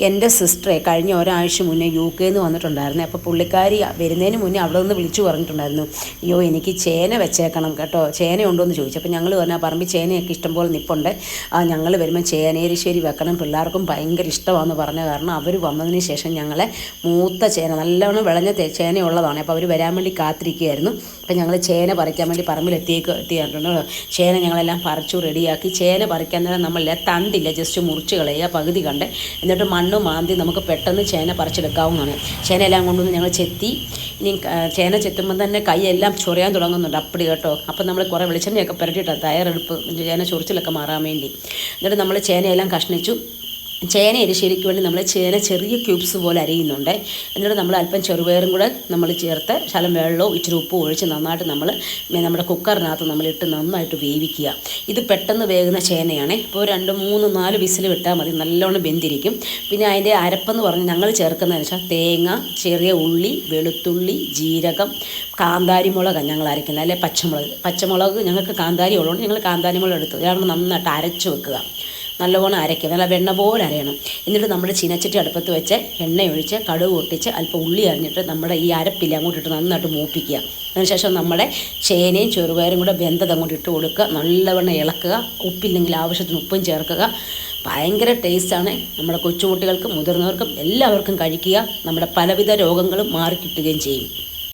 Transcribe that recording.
എന്റെ സിസ്റ്ററെ കഴിഞ്ഞ ഒരാഴ്ച മുന്നേ യു കെയിൽ നിന്ന് വന്നിട്ടുണ്ടായിരുന്നു. അപ്പോൾ പുള്ളിക്കാരി വരുന്നതിന് മുന്നേ അവിടെ നിന്ന് വിളിച്ചു പറഞ്ഞിട്ടുണ്ടായിരുന്നു. അയ്യോ എനിക്ക് ചേന വെച്ചേക്കണം കേട്ടോ. ചേന എന്ന് ചോദിച്ചു. അപ്പോൾ ഞങ്ങൾ പറഞ്ഞാൽ പറമ്പിൽ ചേനയൊക്കെ ഇഷ്ടംപോലെ നിപ്പുണ്ട്. ഞങ്ങൾ വരുമ്പോൾ ചേനേരിശ്ശേരി വെക്കണം. പിള്ളേർക്കും ഭയങ്കര ഇഷ്ടമാണെന്ന് പറഞ്ഞ കാരണം അവർ വന്നതിന് ശേഷം ഞങ്ങളെ മൂത്ത ചേന നല്ലവണ്ണം വിളഞ്ഞ തേ- ചേനയുള്ളതാണ്. അപ്പോൾ അവർ വരാൻ വേണ്ടി കാത്തിരിക്കുകയായിരുന്നു. അപ്പോൾ ഞങ്ങൾ ചേന പറിക്കാൻ വേണ്ടി പറമ്പിൽ എത്തിയേക്ക് എത്തിയിട്ടുണ്ട്. ചേന ഞങ്ങളെല്ലാം പറിച്ചു റെഡിയാക്കി. ചേന പറിക്കാൻ നേരം നമ്മളെല്ലാം തണ്ടില്ല ജസ്റ്റ് മുറിച്ച് കളയുക പകുതി കണ്ട്. എന്നിട്ട് മണ്ണ് മാന്തി നമുക്ക് പെട്ടെന്ന് ചേന പറിച്ചെടുക്കാവുന്നതാണ്. ചേന എല്ലാം കൊണ്ടുവന്ന് ഞങ്ങൾ ചെത്തി. ഇനി ചേന ചെത്തുമ്പോൾ തന്നെ കൈയെല്ലാം ചൊറിയാൻ തുടങ്ങുന്നുണ്ട് അപ്പടി കേട്ടോ. അപ്പം നമ്മൾ കുറേ വെളിച്ചെണ്ണയൊക്കെ പുരട്ടിയിട്ടാണ് തയ്യാറെടുപ്പ് ചേന ചൊറിച്ചിലൊക്കെ മാറാൻ വേണ്ടി. എന്നിട്ട് നമ്മൾ ചേനയെല്ലാം കഷ്ണിച്ചു. ചേന എരിശ്ശേരിക്ക് വേണ്ടി നമ്മൾ ചേന ചെറിയ ക്യൂബ്സ് പോലെ അരിയുന്നുണ്ട്. എന്നിട്ട് നമ്മൾ അല്പം ചെറുപയറും കൂടെ നമ്മൾ ചേർത്ത് ശലം വെള്ളവും ഇച്ചിരി ഉപ്പും ഒഴിച്ച് നന്നായിട്ട് നമ്മൾ നമ്മുടെ കുക്കറിനകത്ത് നമ്മളിട്ട് നന്നായിട്ട് വേവിക്കുക. ഇത് പെട്ടെന്ന് വേകുന്ന ചേനയാണ്. ഇപ്പോൾ രണ്ട് മൂന്ന് നാല് വിസിൽ വിട്ടാൽ മതി. നല്ലോണം വെന്തിരിക്കും. പിന്നെ അതിന്റെ അരപ്പെന്ന് പറഞ്ഞ് ഞങ്ങൾ ചേർക്കുന്നതെന്ന് വെച്ചാൽ തേങ്ങ ചെറിയ ഉള്ളി വെളുത്തുള്ളി ജീരകം കാന്താരി മുളകാണ് ഞങ്ങൾ അരയ്ക്കുന്നത്. അല്ലെ പച്ചമുളക്. പച്ചമുളക് ഞങ്ങൾക്ക് കാന്താരി ഉള്ളതുകൊണ്ട് ഞങ്ങൾ കാന്താരി മുളക് എടുത്തു നന്നായിട്ട് അരച്ച് വെക്കുക. നല്ലവണ്ണം അരയ്ക്കുക. നല്ല വെണ്ണ പോലെ അരയണം. എന്നിട്ട് നമ്മൾ ചീനച്ചട്ടി അടുപ്പത്ത് വെച്ച് എണ്ണ ഒഴിച്ച് കടുക് പൊട്ടിച്ച് അല്പം ഉള്ളി അരിഞ്ഞിട്ട് നമ്മുടെ ഈ അരപ്പില്ല അങ്ങോട്ട് ഇട്ട് നന്നായിട്ട് മൂപ്പിക്കുക. അതിനുശേഷം നമ്മുടെ ചേനയും ചെറുപയറും കൂടെ ബന്ധത അങ്ങോട്ട് ഇട്ട് കൊടുക്കുക. നല്ലവണ്ണം ഇളക്കുക. ഉപ്പില്ലെങ്കിൽ ആവശ്യത്തിന് ഉപ്പും ചേർക്കുക. ഭയങ്കര ടേസ്റ്റാണ് നമ്മുടെ കൊച്ചുകുട്ടികൾക്കും മുതിർന്നവർക്കും എല്ലാവർക്കും കഴിക്കുക. നമ്മുടെ പലവിധ രോഗങ്ങളും മാറിക്കിട്ടുകയും ചെയ്യും.